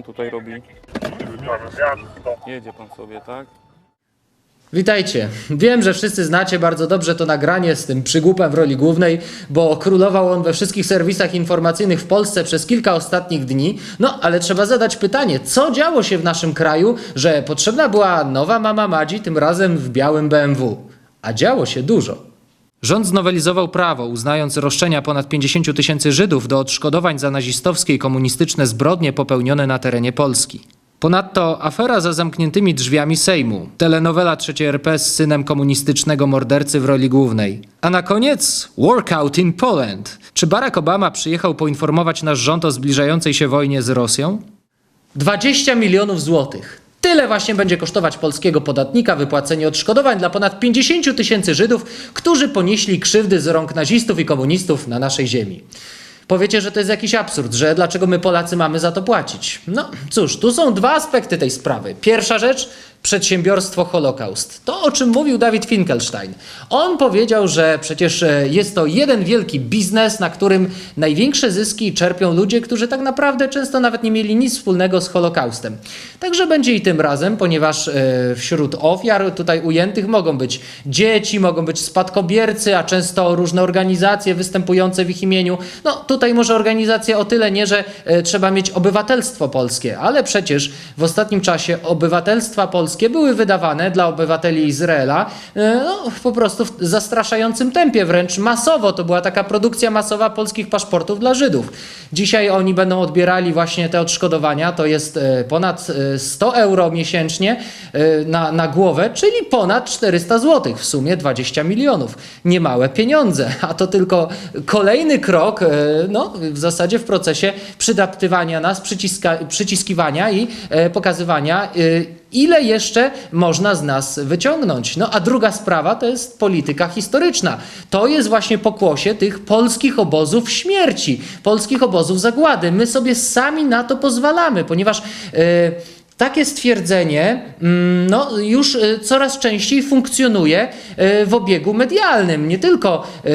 pan tutaj robi? Jedzie pan sobie, tak? Witajcie. Wiem, że wszyscy znacie bardzo dobrze to nagranie z tym przygłupem w roli głównej, bo królował on we wszystkich serwisach informacyjnych w Polsce przez kilka ostatnich dni. No, ale trzeba zadać pytanie, co działo się w naszym kraju, że potrzebna była nowa mama Madzi, tym razem w białym BMW. A działo się dużo. Rząd znowelizował prawo, uznając roszczenia ponad 50 tysięcy Żydów do odszkodowań za nazistowskie i komunistyczne zbrodnie popełnione na terenie Polski. Ponadto afera za zamkniętymi drzwiami Sejmu, telenowela 3 RP z synem komunistycznego mordercy w roli głównej. A na koniec Workout in Poland. Czy Barack Obama przyjechał poinformować nasz rząd o zbliżającej się wojnie z Rosją? 20 milionów złotych. Tyle właśnie będzie kosztować polskiego podatnika wypłacenie odszkodowań dla ponad 50 tysięcy Żydów, którzy ponieśli krzywdy z rąk nazistów i komunistów na naszej ziemi. Powiecie, że to jest jakiś absurd, że dlaczego my Polacy mamy za to płacić? No cóż, tu są dwa aspekty tej sprawy. Pierwsza rzecz, przedsiębiorstwo Holokaust. To, o czym mówił Dawid Finkelstein. On powiedział, że przecież e, jest to jeden wielki biznes, na którym największe zyski czerpią ludzie, którzy tak naprawdę często nawet nie mieli nic wspólnego z Holokaustem. Także będzie i tym razem, ponieważ e, wśród ofiar tutaj ujętych mogą być dzieci, mogą być spadkobiercy, a często różne organizacje występujące w ich imieniu. No tutaj może organizacja o tyle nie, że e, trzeba mieć obywatelstwo polskie, ale przecież w ostatnim czasie obywatelstwa polskie były wydawane dla obywateli Izraela e, no, po prostu w zastraszającym tempie, wręcz masowo. To była taka produkcja masowa polskich paszportów dla Żydów. Dzisiaj oni będą odbierali właśnie te odszkodowania, to jest e, ponad e, 100 euro miesięcznie e, na, na głowę, czyli ponad 400 zł, w sumie 20 milionów. Niemałe pieniądze, a to tylko kolejny krok, e, no, w zasadzie w procesie przydaptywania nas, przyciska, przyciskiwania i e, pokazywania, e, ile jeszcze można z nas wyciągnąć. No a druga sprawa to jest polityka historyczna. To jest właśnie pokłosie tych polskich obozów śmierci, polskich obozów zagłady. My sobie sami na to pozwalamy, ponieważ. e, takie stwierdzenie mm, no, już e, coraz częściej funkcjonuje e, w obiegu medialnym. Nie tylko e,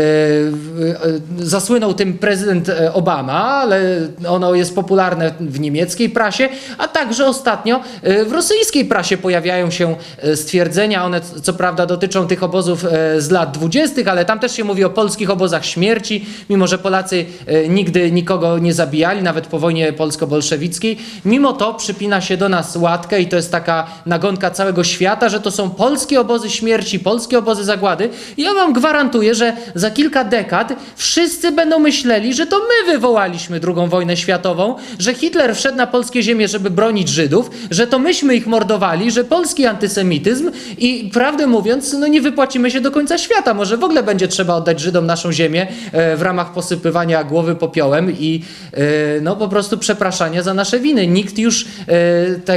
zasłynął tym prezydent Obama, ale ono jest popularne w niemieckiej prasie, a także ostatnio w rosyjskiej prasie pojawiają się stwierdzenia. One co prawda dotyczą tych obozów z lat dwudziestych, ale tam też się mówi o polskich obozach śmierci, mimo że Polacy nigdy nikogo nie zabijali, nawet po wojnie polsko-bolszewickiej. Mimo to przypina się do nas łatkę i to jest taka nagonka całego świata, że to są polskie obozy śmierci, polskie obozy zagłady. I ja wam gwarantuję, że za kilka dekad wszyscy będą myśleli, że to my wywołaliśmy II wojnę światową, że Hitler wszedł na polskie ziemie, żeby bronić Żydów, że to myśmy ich mordowali, że polski antysemityzm i prawdę mówiąc, no nie wypłacimy się do końca świata. Może w ogóle będzie trzeba oddać Żydom naszą ziemię e, w ramach posypywania głowy popiołem i e, no po prostu przepraszania za nasze winy. Nikt już e,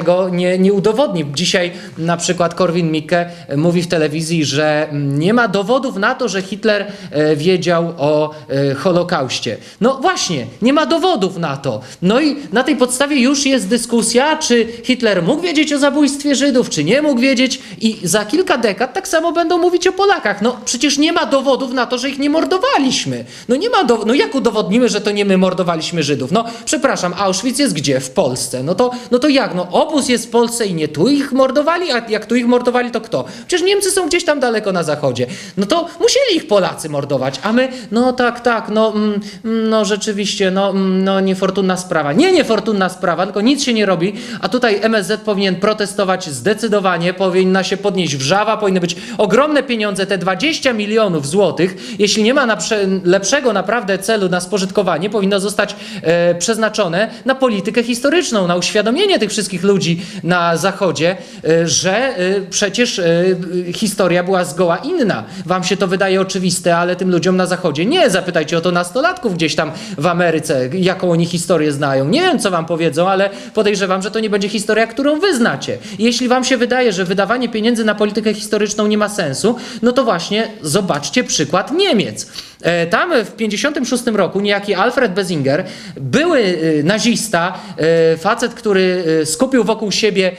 tego nie, nie udowodni. Dzisiaj na przykład Korwin Mikke mówi w telewizji, że nie ma dowodów na to, że Hitler e, wiedział o e, Holokauście. No właśnie, nie ma dowodów na to. No i na tej podstawie już jest dyskusja, czy Hitler mógł wiedzieć o zabójstwie Żydów, czy nie mógł wiedzieć i za kilka dekad tak samo będą mówić o Polakach. No przecież nie ma dowodów na to, że ich nie mordowaliśmy. No nie ma dow- no jak udowodnimy, że to nie my mordowaliśmy Żydów? No przepraszam, Auschwitz jest gdzie? W Polsce. No to, no to jak? No obóz jest w Polsce i nie tu ich mordowali, a jak tu ich mordowali, to kto? Przecież Niemcy są gdzieś tam daleko na zachodzie. No to musieli ich Polacy mordować, a my, no tak, tak, no, mm, mm, no rzeczywiście, no, mm, no niefortunna sprawa. Nie niefortunna sprawa, tylko nic się nie robi, a tutaj MSZ powinien protestować zdecydowanie, powinna się podnieść wrzawa, powinny być ogromne pieniądze, te 20 milionów złotych, jeśli nie ma na lepszego naprawdę celu na spożytkowanie, powinno zostać e, przeznaczone na politykę historyczną, na uświadomienie tych wszystkich ludzi na Zachodzie, e, że e, przecież e, historia była zgoła inna. Wam się to wydaje oczywiste, ale tym ludziom na Zachodzie nie. Zapytajcie o to nastolatków gdzieś tam w Ameryce, jaką oni historię znają. Nie wiem, co wam powiedzą, ale podejrzewam, że to nie będzie historia, którą wy znacie. Jeśli wam się wydaje, że wydawanie pieniędzy na politykę historyczną nie ma sensu, no to właśnie zobaczcie przykład Niemiec. E, Tam w 56 roku niejaki Alfred Besinger, były e, nazista, e, facet, który skupił wokół siebie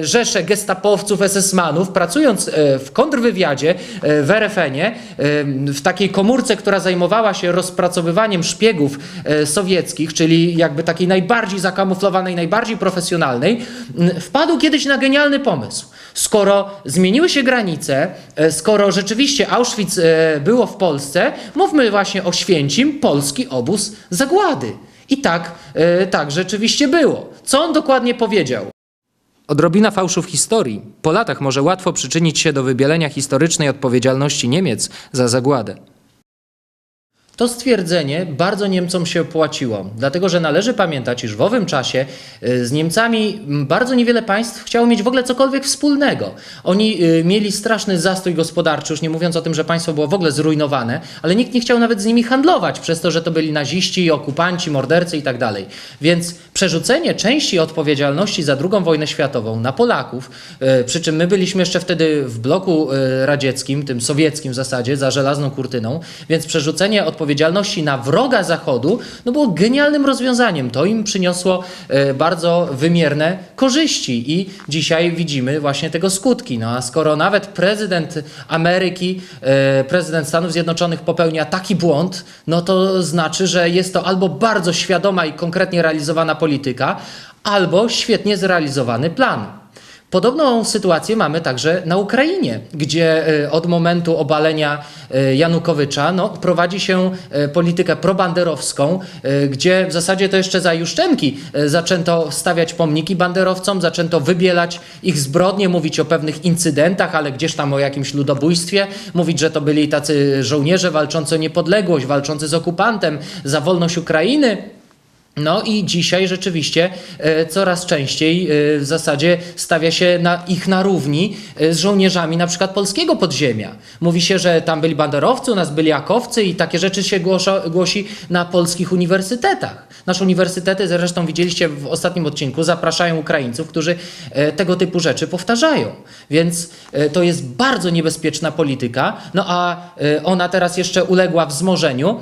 rzesze gestapowców, SS-manów, pracując w kontrwywiadzie, w RFN-ie, w takiej komórce, która zajmowała się rozpracowywaniem szpiegów sowieckich, czyli jakby takiej najbardziej zakamuflowanej, najbardziej profesjonalnej, wpadł kiedyś na genialny pomysł. Skoro zmieniły się granice, skoro rzeczywiście Auschwitz było w Polsce, mówmy właśnie o Święcim, polski obóz zagłady. I tak, e, tak rzeczywiście było. Co on dokładnie powiedział? Odrobina fałszu w historii po latach może łatwo przyczynić się do wybielenia historycznej odpowiedzialności Niemiec za zagładę. To stwierdzenie bardzo Niemcom się opłaciło, dlatego że należy pamiętać, iż w owym czasie y, z Niemcami bardzo niewiele państw chciało mieć w ogóle cokolwiek wspólnego. Oni y, mieli straszny zastój gospodarczy, już nie mówiąc o tym, że państwo było w ogóle zrujnowane, ale nikt nie chciał nawet z nimi handlować, przez to, że to byli naziści, okupanci, mordercy i tak dalej. Więc przerzucenie części odpowiedzialności za II wojnę światową na Polaków, y, przy czym my byliśmy jeszcze wtedy w bloku radzieckim, tym sowieckim w zasadzie, za żelazną kurtyną, więc przerzucenie odpowiedzialności na wroga Zachodu no było genialnym rozwiązaniem. To im przyniosło e, bardzo wymierne korzyści i dzisiaj widzimy właśnie tego skutki. No a skoro nawet prezydent Ameryki, e, prezydent Stanów Zjednoczonych popełnia taki błąd, no to znaczy, że jest to albo bardzo świadoma i konkretnie realizowana polityka, albo świetnie zrealizowany plan. Podobną sytuację mamy także na Ukrainie, gdzie e, od momentu obalenia e, Janukowycza no, prowadzi się e, politykę probanderowską, gdzie w zasadzie to jeszcze za Juszczenki zaczęto stawiać pomniki banderowcom, zaczęto wybielać ich zbrodnie, mówić o pewnych incydentach, ale gdzieś tam o jakimś ludobójstwie, mówić, że to byli tacy żołnierze walczący o niepodległość, walczący z okupantem za wolność Ukrainy. No i dzisiaj rzeczywiście e, coraz częściej e, w zasadzie stawia się na ich na równi e, z żołnierzami na przykład polskiego podziemia. Mówi się, że tam byli banderowcy, u nas byli akowcy i takie rzeczy się głoszo, głosi na polskich uniwersytetach. Nasze uniwersytety, zresztą widzieliście w ostatnim odcinku, zapraszają Ukraińców, którzy tego typu rzeczy powtarzają. Więc to jest bardzo niebezpieczna polityka, no a ona teraz jeszcze uległa wzmożeniu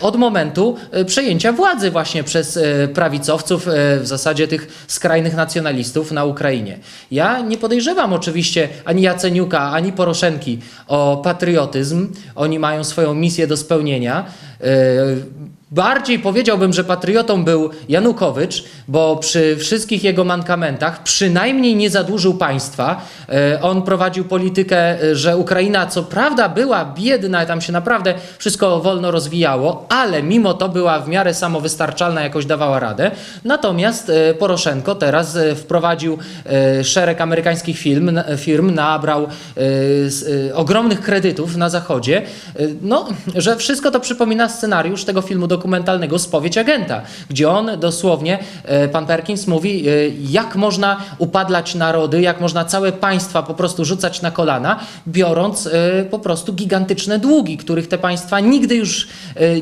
od momentu e, przejęcia władzy właśnie przez e, prawicowców, e, w zasadzie tych skrajnych nacjonalistów na Ukrainie. Ja nie podejrzewam oczywiście ani Jaceniuka, ani Poroszenki o patriotyzm. Oni mają swoją misję do spełnienia. Bardziej powiedziałbym, że patriotą był Janukowycz, bo przy wszystkich jego mankamentach przynajmniej nie zadłużył państwa. E, On prowadził politykę, e, że Ukraina co prawda była biedna, tam się naprawdę wszystko wolno rozwijało, ale mimo to była w miarę samowystarczalna, jakoś dawała radę. Natomiast e, Poroszenko teraz wprowadził szereg amerykańskich firm, firm nabrał ogromnych kredytów na Zachodzie. No, że wszystko to przypomina scenariusz tego filmu dokumentalnego Spowiedź Agenta, gdzie on dosłownie, e, pan Perkins mówi, e, jak można upadlać narody, jak można całe państwa po prostu rzucać na kolana, biorąc e, po prostu gigantyczne długi, których te państwa nigdy już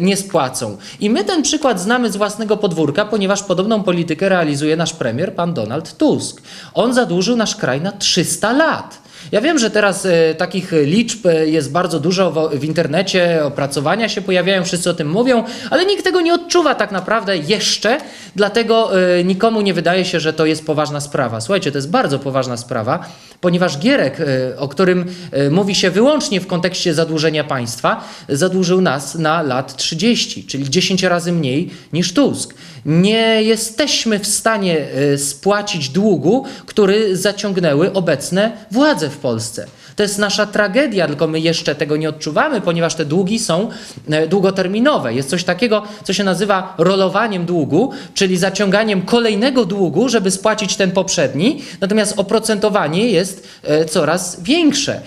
nie spłacą. I my ten przykład znamy z własnego podwórka, ponieważ podobną politykę realizuje nasz premier, pan Donald Tusk. On zadłużył nasz kraj na 300 lat. Ja wiem, że teraz e, takich liczb e, jest bardzo dużo w, internecie, opracowania się pojawiają, wszyscy o tym mówią, ale nikt tego nie odczuwa tak naprawdę jeszcze, dlatego e, nikomu nie wydaje się, że to jest poważna sprawa. Słuchajcie, to jest bardzo poważna sprawa, ponieważ Gierek, e, o którym e, mówi się wyłącznie w kontekście zadłużenia państwa, zadłużył nas na lat 30, czyli 10 razy mniej niż Tusk. Nie jesteśmy w stanie e, spłacić długu, który zaciągnęły obecne władze w Polsce. To jest nasza tragedia, tylko my jeszcze tego nie odczuwamy, ponieważ te długi są e, długoterminowe. Jest coś takiego, co się nazywa rolowaniem długu, czyli zaciąganiem kolejnego długu, żeby spłacić ten poprzedni, natomiast oprocentowanie jest e, coraz większe. E,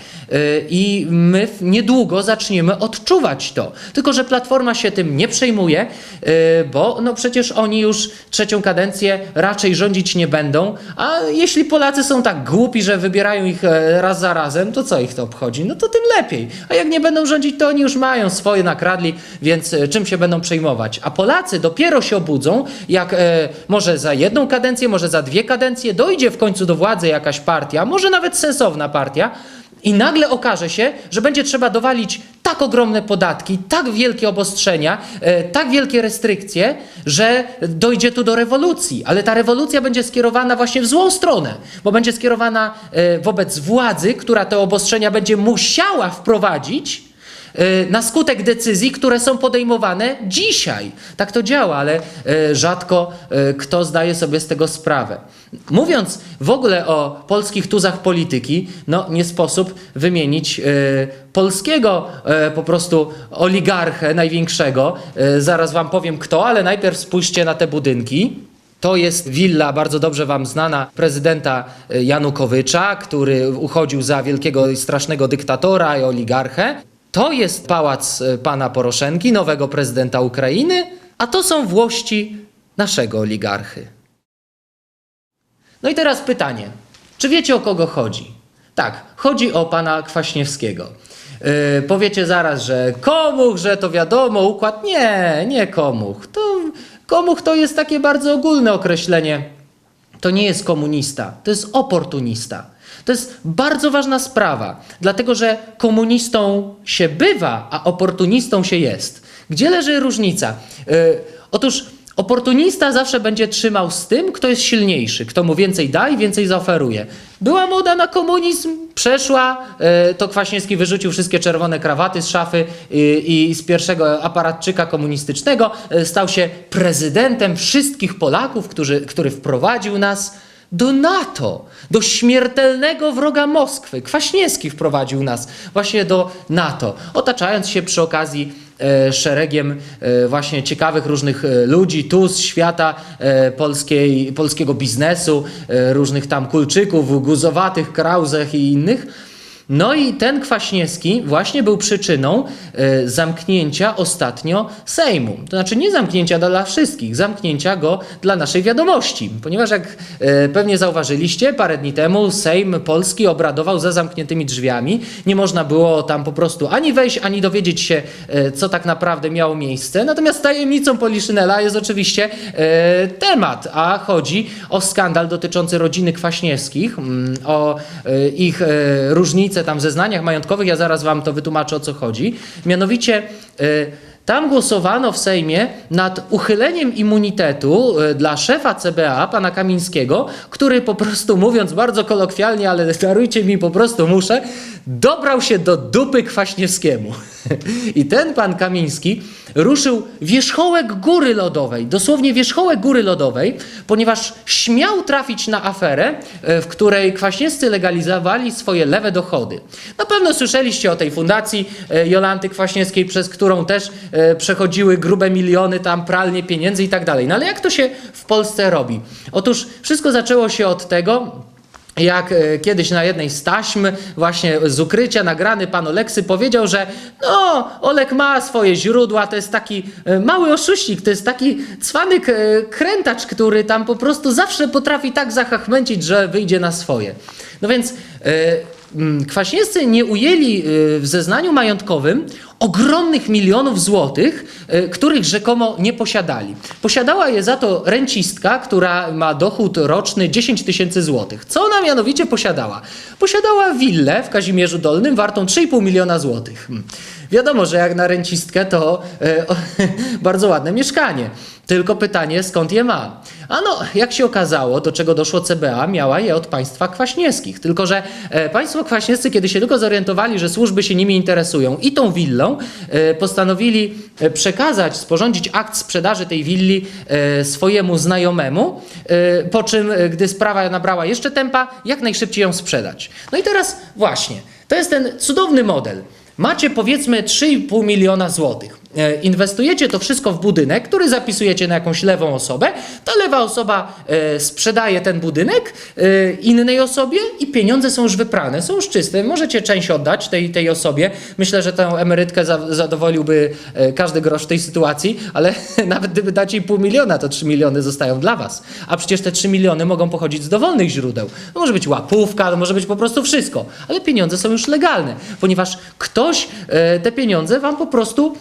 I my niedługo zaczniemy odczuwać to. Tylko, że Platforma się tym nie przejmuje, bo no przecież oni już trzecią kadencję raczej rządzić nie będą, a jeśli Polacy są tak głupi, że wybierają ich raz za razem, to co ich to obchodzi? No to tym lepiej. A jak nie będą rządzić, to oni już mają swoje nakradli, więc e, czym się będą przejmować? A Polacy dopiero się obudzą, jak e, może za jedną kadencję, może za dwie kadencje dojdzie w końcu do władzy jakaś partia, może nawet sensowna partia, i nagle okaże się, że będzie trzeba dowalić tak ogromne podatki, tak wielkie obostrzenia, e, tak wielkie restrykcje, że dojdzie tu do rewolucji. Ale ta rewolucja będzie skierowana właśnie w złą stronę, bo będzie skierowana e, wobec władzy, która te obostrzenia będzie musiała wprowadzić na skutek decyzji, które są podejmowane dzisiaj. Tak to działa, ale e, rzadko e, kto zdaje sobie z tego sprawę. Mówiąc w ogóle o polskich tuzach polityki, no nie sposób wymienić polskiego po prostu oligarchę największego. Zaraz wam powiem kto, ale najpierw spójrzcie na te budynki. To jest willa bardzo dobrze wam znana prezydenta Janukowycza, który uchodził za wielkiego i strasznego dyktatora i oligarchę. To jest pałac e, pana Poroszenki, nowego prezydenta Ukrainy, a to są włości naszego oligarchy. No i teraz pytanie. Czy wiecie o kogo chodzi? Tak, chodzi o pana Kwaśniewskiego. Yy, powiecie zaraz, że komuch, że to wiadomo, układ. Nie, nie komuch. To, komuch to jest takie bardzo ogólne określenie. To nie jest komunista, to jest oportunista. To jest bardzo ważna sprawa, dlatego że komunistą się bywa, a oportunistą się jest. Gdzie leży różnica? Yy, otóż Oportunista zawsze będzie trzymał z tym, kto jest silniejszy, kto mu więcej da i więcej zaoferuje. Była moda na komunizm, przeszła, e, to Kwaśniewski wyrzucił wszystkie czerwone krawaty z szafy i, i z pierwszego aparatczyka komunistycznego e, stał się prezydentem wszystkich Polaków, którzy, który wprowadził nas do NATO, do śmiertelnego wroga Moskwy. Kwaśniewski wprowadził nas właśnie do NATO, otaczając się przy okazji e, szeregiem e, właśnie ciekawych różnych e, ludzi tu z świata e, polskiej, polskiego biznesu, e, różnych tam kulczyków, guzowatych, krauzech i innych. No i ten Kwaśniewski właśnie był przyczyną e, zamknięcia ostatnio Sejmu. To znaczy nie zamknięcia dla wszystkich, zamknięcia go dla naszej wiadomości. Ponieważ jak e, pewnie zauważyliście, parę dni temu Sejm Polski obradował za zamkniętymi drzwiami. Nie można było tam po prostu ani wejść, ani dowiedzieć się, e, co tak naprawdę miało miejsce. Natomiast tajemnicą Poliszynela jest oczywiście temat, a chodzi o skandal dotyczący rodziny Kwaśniewskich, mm, o ich e, tam w zeznaniach majątkowych. Ja zaraz wam to wytłumaczę o co chodzi. Mianowicie e, tam głosowano w Sejmie nad uchyleniem immunitetu e, dla szefa CBA, pana Kamińskiego, który po prostu mówiąc bardzo kolokwialnie, ale darujcie mi, po prostu muszę, dobrał się do dupy Kwaśniewskiemu. I ten pan Kamiński ruszył wierzchołek góry lodowej, dosłownie wierzchołek góry lodowej, ponieważ śmiał trafić na aferę, e, w której Kwaśniewscy legalizowali swoje lewe dochody. Na pewno słyszeliście o tej fundacji e, Jolanty Kwaśniewskiej, przez którą też e, przechodziły grube miliony tam pralnie pieniędzy i tak dalej. No ale jak to się w Polsce robi? Otóż wszystko zaczęło się od tego, jak e, kiedyś na jednej z taśm, właśnie z ukrycia nagrany pan Oleksy powiedział, że no, Olek ma swoje źródła, to jest taki e, mały oszuścik, to jest taki cwanek e, krętacz, który tam po prostu zawsze potrafi tak zachachmęcić, że wyjdzie na swoje. No więc Kwaśniewscy nie ujęli e, w zeznaniu majątkowym ogromnych milionów złotych, e, których rzekomo nie posiadali. Posiadała je za to rencistka, która ma dochód roczny 10 tysięcy złotych. Co ona mianowicie posiadała? Posiadała willę w Kazimierzu Dolnym wartą 3,5 miliona złotych. Wiadomo, że jak na rencistkę to o, bardzo ładne mieszkanie. Tylko pytanie, skąd je ma? Ano, jak się okazało, do czego doszło CBA, miała je od państwa kwaśniewskich. Tylko, że e, państwo kwaśniewscy, kiedy się tylko zorientowali, że służby się nimi interesują i tą willą, e, postanowili e, przekazać, sporządzić akt sprzedaży tej willi swojemu znajomemu, po czym, gdy sprawa nabrała jeszcze tempa, jak najszybciej ją sprzedać. No i teraz właśnie, to jest ten cudowny model. Macie powiedzmy 3,5 miliona złotych. E, Inwestujecie to wszystko w budynek, który zapisujecie na jakąś lewą osobę. Ta lewa osoba e, sprzedaje ten budynek e, innej osobie i pieniądze są już wyprane, są już czyste. Możecie część oddać tej, tej osobie. Myślę, że tę emerytkę za, zadowoliłby każdy grosz w tej sytuacji, ale nawet gdyby dacie pół miliona, to 3 miliony zostają dla was. A przecież te 3 miliony mogą pochodzić z dowolnych źródeł. To może być łapówka, to może być po prostu wszystko. Ale pieniądze są już legalne, ponieważ ktoś te pieniądze wam po prostu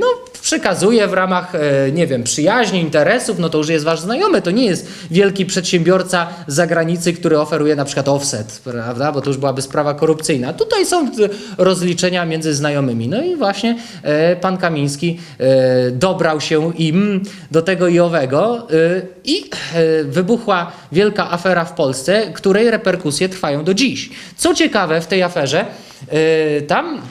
no, przekazuje w ramach, e, nie wiem, przyjaźni, interesów, no to już jest wasz znajomy, to nie jest wielki przedsiębiorca z zagranicy, który oferuje na przykład offset, prawda, bo to już byłaby sprawa korupcyjna. Tutaj są e, rozliczenia między znajomymi. No i właśnie pan Kamiński dobrał się im do tego i owego i wybuchła wielka afera w Polsce, której reperkusje trwają do dziś. Co ciekawe w tej aferze, tam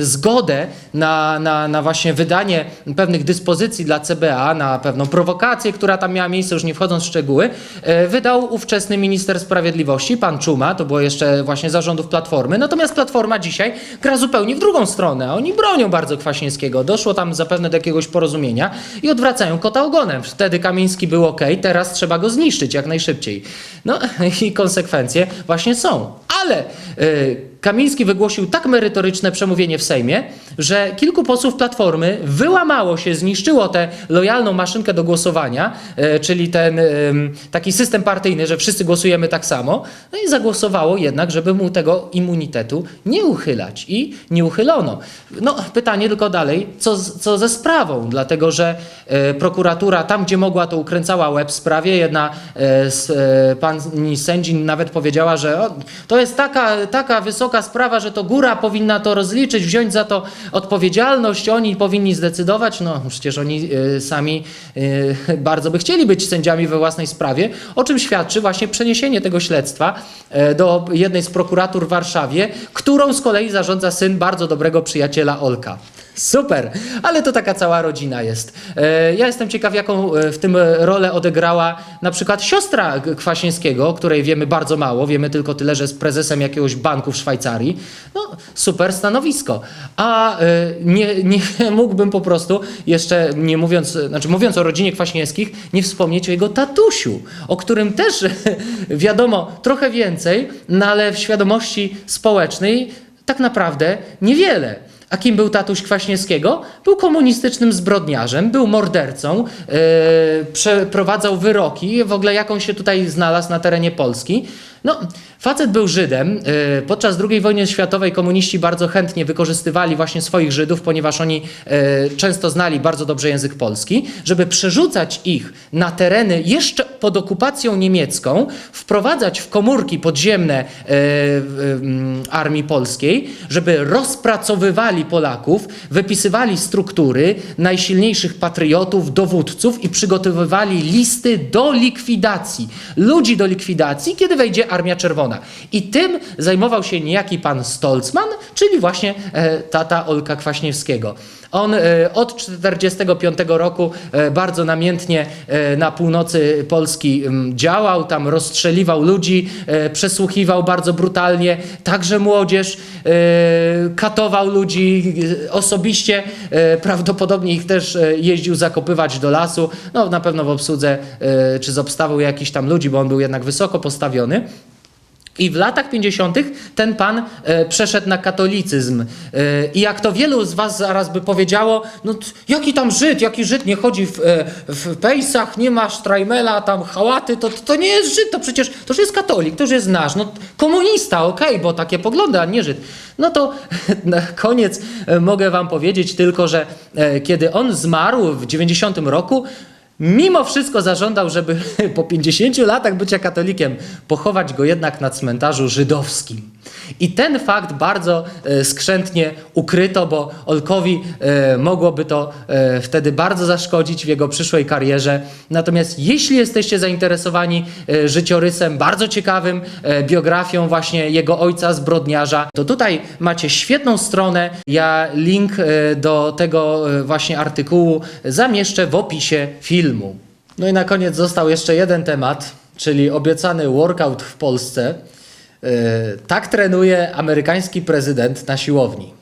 zgodę na, na, na właśnie wydanie pewnych dyspozycji dla CBA, na pewną prowokację, która tam miała miejsce, już nie wchodząc w szczegóły, e, wydał ówczesny minister sprawiedliwości, pan Czuma, to było jeszcze właśnie zarządów Platformy, natomiast Platforma dzisiaj gra zupełnie w drugą stronę, oni bronią bardzo Kwaśniewskiego, doszło tam zapewne do jakiegoś porozumienia i odwracają kota ogonem. Wtedy Kamiński był ok, teraz trzeba go zniszczyć jak najszybciej. No i konsekwencje właśnie są, ale... e, Kamiński wygłosił tak merytoryczne przemówienie w Sejmie, że kilku posłów Platformy wyłamało się, zniszczyło tę lojalną maszynkę do głosowania, e, czyli ten em, taki system partyjny, że wszyscy głosujemy tak samo, no i zagłosowało jednak, żeby mu tego immunitetu nie uchylać. I nie uchylono. No, pytanie tylko dalej, co, co ze sprawą, dlatego że e, prokuratura tam, gdzie mogła, to ukręcała łeb w sprawie. Jedna e, z, e, pani sędzi nawet powiedziała, że o, to jest taka, taka wysoka sprawa, że to góra powinna to rozliczyć, wziąć za to odpowiedzialność, oni powinni zdecydować. No przecież oni e, sami e, bardzo by chcieli być sędziami we własnej sprawie, o czym świadczy właśnie przeniesienie tego śledztwa e, do jednej z prokuratur w Warszawie, którą z kolei zarządza syn bardzo dobrego przyjaciela Olka. Super, ale to taka cała rodzina jest. E, Ja jestem ciekaw, jaką e, w tym rolę odegrała na przykład siostra Kwaśniewskiego, której wiemy bardzo mało, wiemy tylko tyle, że jest prezesem jakiegoś banku w Szwajcarii. No, super stanowisko. A e, nie, nie mógłbym po prostu jeszcze, nie mówiąc, znaczy mówiąc o rodzinie Kwaśniewskich, nie wspomnieć o jego tatusiu, o którym też wiadomo trochę więcej, no ale w świadomości społecznej tak naprawdę niewiele. A kim był tatuś Kwaśniewskiego? Był komunistycznym zbrodniarzem, był mordercą, yy, przeprowadzał wyroki, w ogóle jak on się tutaj znalazł na terenie Polski. No, facet był Żydem. Yy, podczas II wojny światowej komuniści bardzo chętnie wykorzystywali właśnie swoich Żydów, ponieważ oni yy, często znali bardzo dobrze język polski, żeby przerzucać ich na tereny jeszcze pod okupacją niemiecką, wprowadzać w komórki podziemne yy, armii polskiej, żeby rozpracowywali Polaków, wypisywali struktury najsilniejszych patriotów, dowódców i przygotowywali listy do likwidacji. Ludzi do likwidacji, kiedy wejdzie Armia Czerwona. I tym zajmował się niejaki pan Stolzman, czyli właśnie e, tata Olka Kwaśniewskiego. On e, od 1945 roku e, bardzo namiętnie na północy Polski działał, tam rozstrzeliwał ludzi, przesłuchiwał bardzo brutalnie, także młodzież, katował ludzi osobiście, prawdopodobnie ich też jeździł zakopywać do lasu, no na pewno w obsłudze czy z obstawą jakichś tam ludzi, bo on był jednak wysoko postawiony. I w latach 50. ten pan e, przeszedł na katolicyzm. E, I jak to wielu z was zaraz by powiedziało, no jaki tam Żyd, jaki Żyd nie chodzi w, e, w pejsach, nie ma sztrajmela, tam hałaty, to, to nie jest Żyd, to przecież to już jest katolik, to już jest nasz, no komunista, okej, bo takie poglądy, a nie Żyd. No to na koniec e, mogę wam powiedzieć tylko, że e, kiedy on zmarł w 90 roku, Mimo wszystko zażądał, żeby po 50 latach bycia katolikiem pochować go jednak na cmentarzu żydowskim. I ten fakt bardzo e, skrzętnie ukryto, bo Olkowi e, mogłoby to e, wtedy bardzo zaszkodzić w jego przyszłej karierze. Natomiast jeśli jesteście zainteresowani życiorysem bardzo ciekawym, biografią właśnie jego ojca zbrodniarza, to tutaj macie świetną stronę. Ja link do tego właśnie artykułu zamieszczę w opisie filmu. No i na koniec został jeszcze jeden temat, czyli obiecany workout w Polsce. E, tak trenuje amerykański prezydent na siłowni.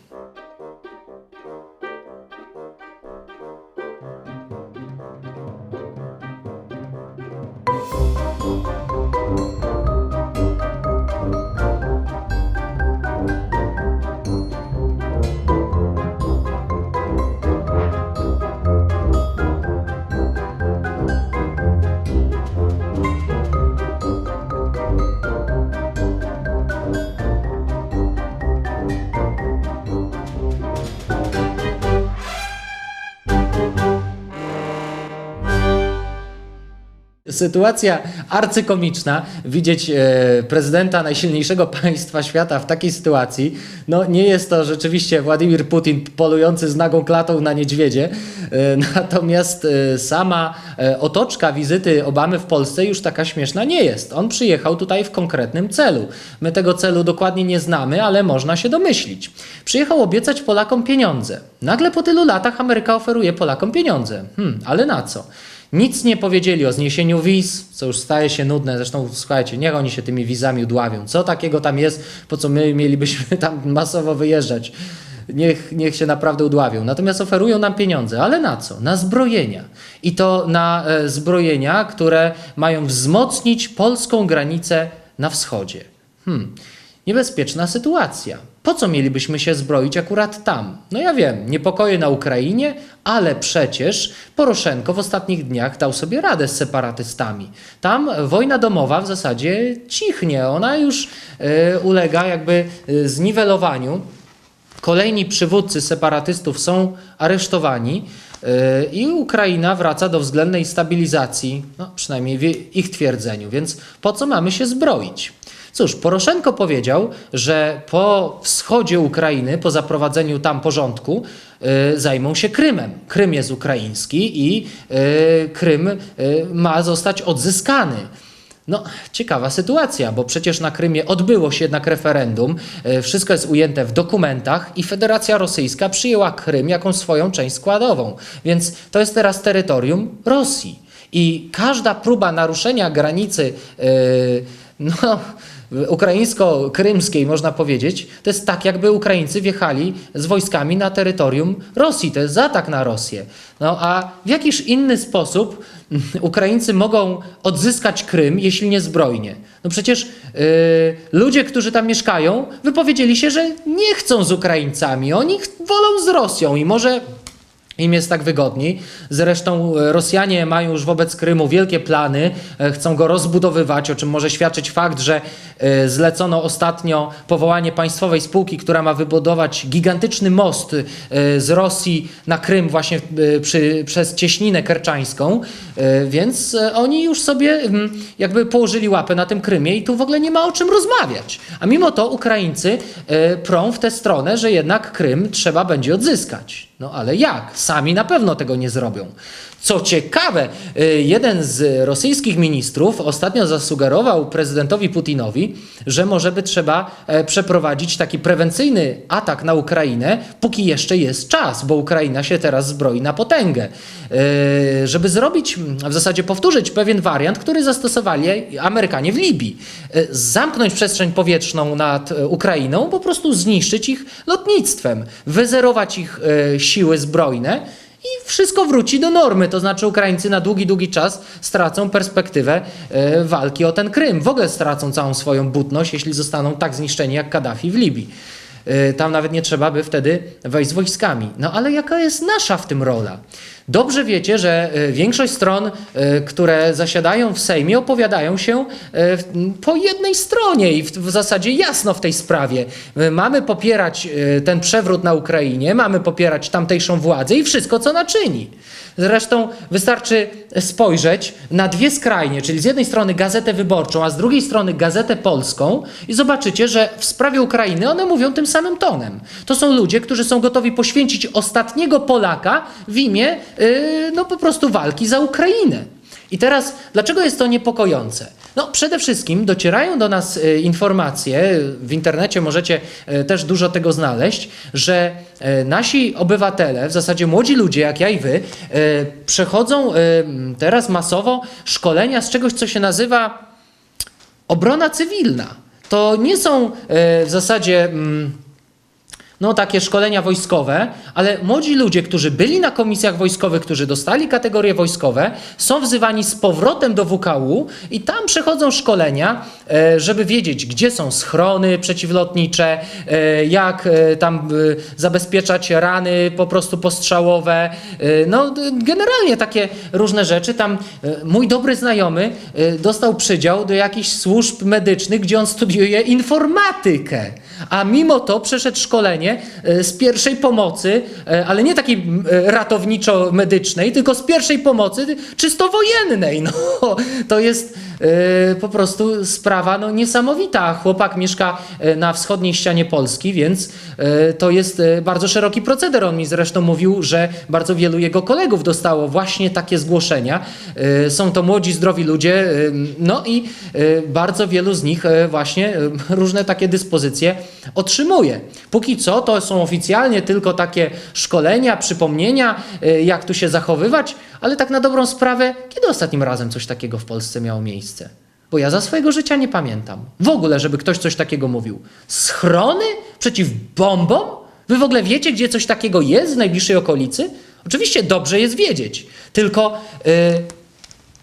Sytuacja arcykomiczna. Widzieć e, prezydenta najsilniejszego państwa świata w takiej sytuacji. No nie jest to rzeczywiście Władimir Putin polujący z nagą klatą na niedźwiedzie. E, natomiast e, sama otoczka wizyty Obamy w Polsce już taka śmieszna nie jest. On przyjechał tutaj w konkretnym celu. My tego celu dokładnie nie znamy, ale można się domyślić. Przyjechał obiecać Polakom pieniądze. Nagle po tylu latach Ameryka oferuje Polakom pieniądze. Hmm, ale na co? Nic nie powiedzieli o zniesieniu wiz, co już staje się nudne. Zresztą słuchajcie, niech oni się tymi wizami udławią. Co takiego tam jest, po co my mielibyśmy tam masowo wyjeżdżać? Niech, niech się naprawdę udławią. Natomiast oferują nam pieniądze, ale na co? Na zbrojenia. I to na e, zbrojenia, które mają wzmocnić polską granicę na wschodzie. Hmm. Niebezpieczna sytuacja. Po co mielibyśmy się zbroić akurat tam? No ja wiem, niepokoje na Ukrainie, ale przecież Poroszenko w ostatnich dniach dał sobie radę z separatystami. Tam wojna domowa w zasadzie cichnie, ona już e, ulega jakby e, zniwelowaniu. Kolejni przywódcy separatystów są aresztowani yy, i Ukraina wraca do względnej stabilizacji, no, przynajmniej w ich twierdzeniu. Więc po co mamy się zbroić? Cóż, Poroszenko powiedział, że po wschodzie Ukrainy, po zaprowadzeniu tam porządku, yy, zajmą się Krymem. Krym jest ukraiński i yy, Krym yy, ma zostać odzyskany. No, ciekawa sytuacja, bo przecież na Krymie odbyło się jednak referendum, wszystko jest ujęte w dokumentach i Federacja Rosyjska przyjęła Krym jako swoją część składową, więc to jest teraz terytorium Rosji. I każda próba naruszenia granicy, e, no, ukraińsko-krymskiej, można powiedzieć, to jest tak, jakby Ukraińcy wjechali z wojskami na terytorium Rosji. To jest atak na Rosję. No a w jakiż inny sposób Ukraińcy mogą odzyskać Krym, jeśli nie zbrojnie? No przecież yy, ludzie, którzy tam mieszkają, wypowiedzieli się, że nie chcą z Ukraińcami. Oni wolą z Rosją i może im jest tak wygodniej. Zresztą e, Rosjanie mają już wobec Krymu wielkie plany, e, chcą go rozbudowywać, o czym może świadczyć fakt, że zlecono ostatnio powołanie państwowej spółki, która ma wybudować gigantyczny most e, z Rosji na Krym właśnie e, przy, przez cieśninę kerczańską, E, więc e, oni już sobie mm, jakby położyli łapę na tym Krymie i tu w ogóle nie ma o czym rozmawiać. A mimo to Ukraińcy e, prą w tę stronę, że jednak Krym trzeba będzie odzyskać. No ale jak? Sami na pewno tego nie zrobią. Co ciekawe, y, jeden z rosyjskich ministrów ostatnio zasugerował prezydentowi Putinowi, że może by trzeba e, przeprowadzić taki prewencyjny atak na Ukrainę, póki jeszcze jest czas, bo Ukraina się teraz zbroi na potęgę. Y, Żeby zrobić, w zasadzie powtórzyć pewien wariant, który zastosowali Amerykanie w Libii. Y, Zamknąć przestrzeń powietrzną nad e, Ukrainą, po prostu zniszczyć ich lotnictwem, wyzerować ich e, siły zbrojne i wszystko wróci do normy. To znaczy Ukraińcy na długi, długi czas stracą perspektywę e, walki o ten Krym. W ogóle stracą całą swoją butność, jeśli zostaną tak zniszczeni jak Kaddafi w Libii. E, Tam nawet nie trzeba by wtedy wejść z wojskami. No ale jaka jest nasza w tym rola? Dobrze wiecie, że e, większość stron, e, które zasiadają w Sejmie, opowiadają się e, po jednej stronie i w, zasadzie jasno w tej sprawie. Mamy popierać ten przewrót na Ukrainie, mamy popierać tamtejszą władzę i wszystko, co naczyni. Zresztą wystarczy spojrzeć na dwie skrajnie, czyli z jednej strony Gazetę Wyborczą, a z drugiej strony Gazetę Polską i zobaczycie, że w sprawie Ukrainy one mówią tym samym tonem. To są ludzie, którzy są gotowi poświęcić ostatniego Polaka w imię no po prostu walki za Ukrainę. I teraz, dlaczego jest to niepokojące? No, przede wszystkim docierają do nas e, informacje, w internecie możecie e, też dużo tego znaleźć, że nasi obywatele, w zasadzie młodzi ludzie, jak ja i wy, przechodzą teraz masowo szkolenia z czegoś, co się nazywa obrona cywilna. To nie są w zasadzie. No, takie szkolenia wojskowe, ale młodzi ludzie, którzy byli na komisjach wojskowych, którzy dostali kategorie wojskowe, są wzywani z powrotem do WKU i tam przechodzą szkolenia, e, żeby wiedzieć, gdzie są schrony przeciwlotnicze, e, jak e, tam zabezpieczać rany po prostu postrzałowe. No, generalnie takie różne rzeczy. Tam mój dobry znajomy dostał przydział do jakichś służb medycznych, gdzie on studiuje informatykę, a mimo to przeszedł szkolenie e, z pierwszej pomocy, e, ale nie takiej e, ratowniczo-medycznej, tylko z pierwszej pomocy czysto wojennej. No, to jest po prostu sprawa no, niesamowita. Chłopak mieszka e, na wschodniej ścianie Polski, więc e, to jest e, bardzo szeroki proceder. On mi zresztą mówił, że bardzo wielu jego kolegów dostało właśnie takie zgłoszenia. E, Są to młodzi, zdrowi ludzie, e, no i e, bardzo wielu z nich e, właśnie e, różne takie dyspozycje otrzymuje. Póki co to są oficjalnie tylko takie szkolenia, przypomnienia, e, jak tu się zachowywać, ale tak na dobrą sprawę, kiedy ostatnim razem coś takiego w Polsce miało miejsce? Bo ja za swojego życia nie pamiętam. W ogóle, żeby ktoś coś takiego mówił. Schrony przeciw bombom? Wy w ogóle wiecie, gdzie coś takiego jest w najbliższej okolicy? Oczywiście dobrze jest wiedzieć, tylko yy,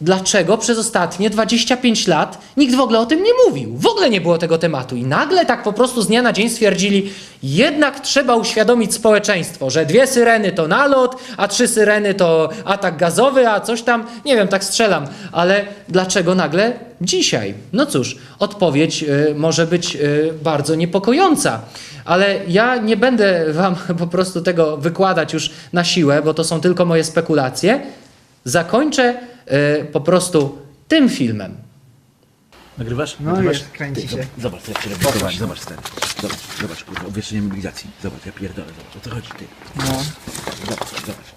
dlaczego przez ostatnie 25 lat nikt w ogóle o tym nie mówił? W ogóle nie było tego tematu. I nagle tak po prostu z dnia na dzień stwierdzili, jednak trzeba uświadomić społeczeństwo, że dwie syreny to nalot, a trzy syreny to atak gazowy, a coś tam, nie wiem, tak strzelam. Ale dlaczego nagle dzisiaj? No cóż, odpowiedź y, może być y, bardzo niepokojąca. Ale ja nie będę wam po prostu tego wykładać już na siłę, bo to są tylko moje spekulacje. Zakończę po prostu tym filmem. Nagrywasz? No Nagrywasz? jest, kręci się. Zobacz, jak się robi zobacz, zobacz stary. Zobacz, zobacz, kurwa, obwieszczenie mobilizacji. Zobacz, ja pierdolę, zobacz, o co chodzi ty. No. Zobacz, zobacz.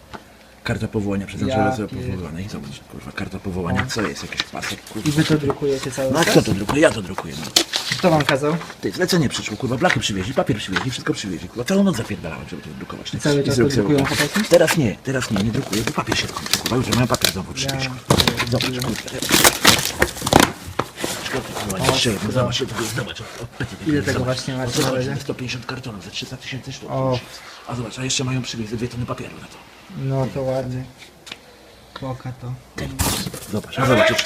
Karta powołania przez Ja pier- powołana i zobacz, kurwa, karta powołania, co jest, jakiś pasek, kurwa. I wy to drukujecie cały No a czas? kto to drukuje? Ja to drukuję, no. Kto wam kazał? Ty, zlecenie przyszło, kurwa, blachy przywieźli, papier przywieźli, wszystko przywieźli, kurwa, całą noc zapierdalałem, żeby to drukować. ty. Cały I czas to sobie drukują chłopaki? Teraz nie, teraz nie, nie drukuję, bo papier się skończył, kurwa, już mają papier znowu przywieźć. Zobacz, kurwa. Zobacz, zobacz, zobacz, o, o, pyty, Ile tego właśnie macie na razie? 150 kartonów za 300 tysięcy sztuk. O. A zobacz, a jeszcze mają przywieźć dwie tony papieru na to. No to ładnie. Poka to. Zobacz, a zobacz.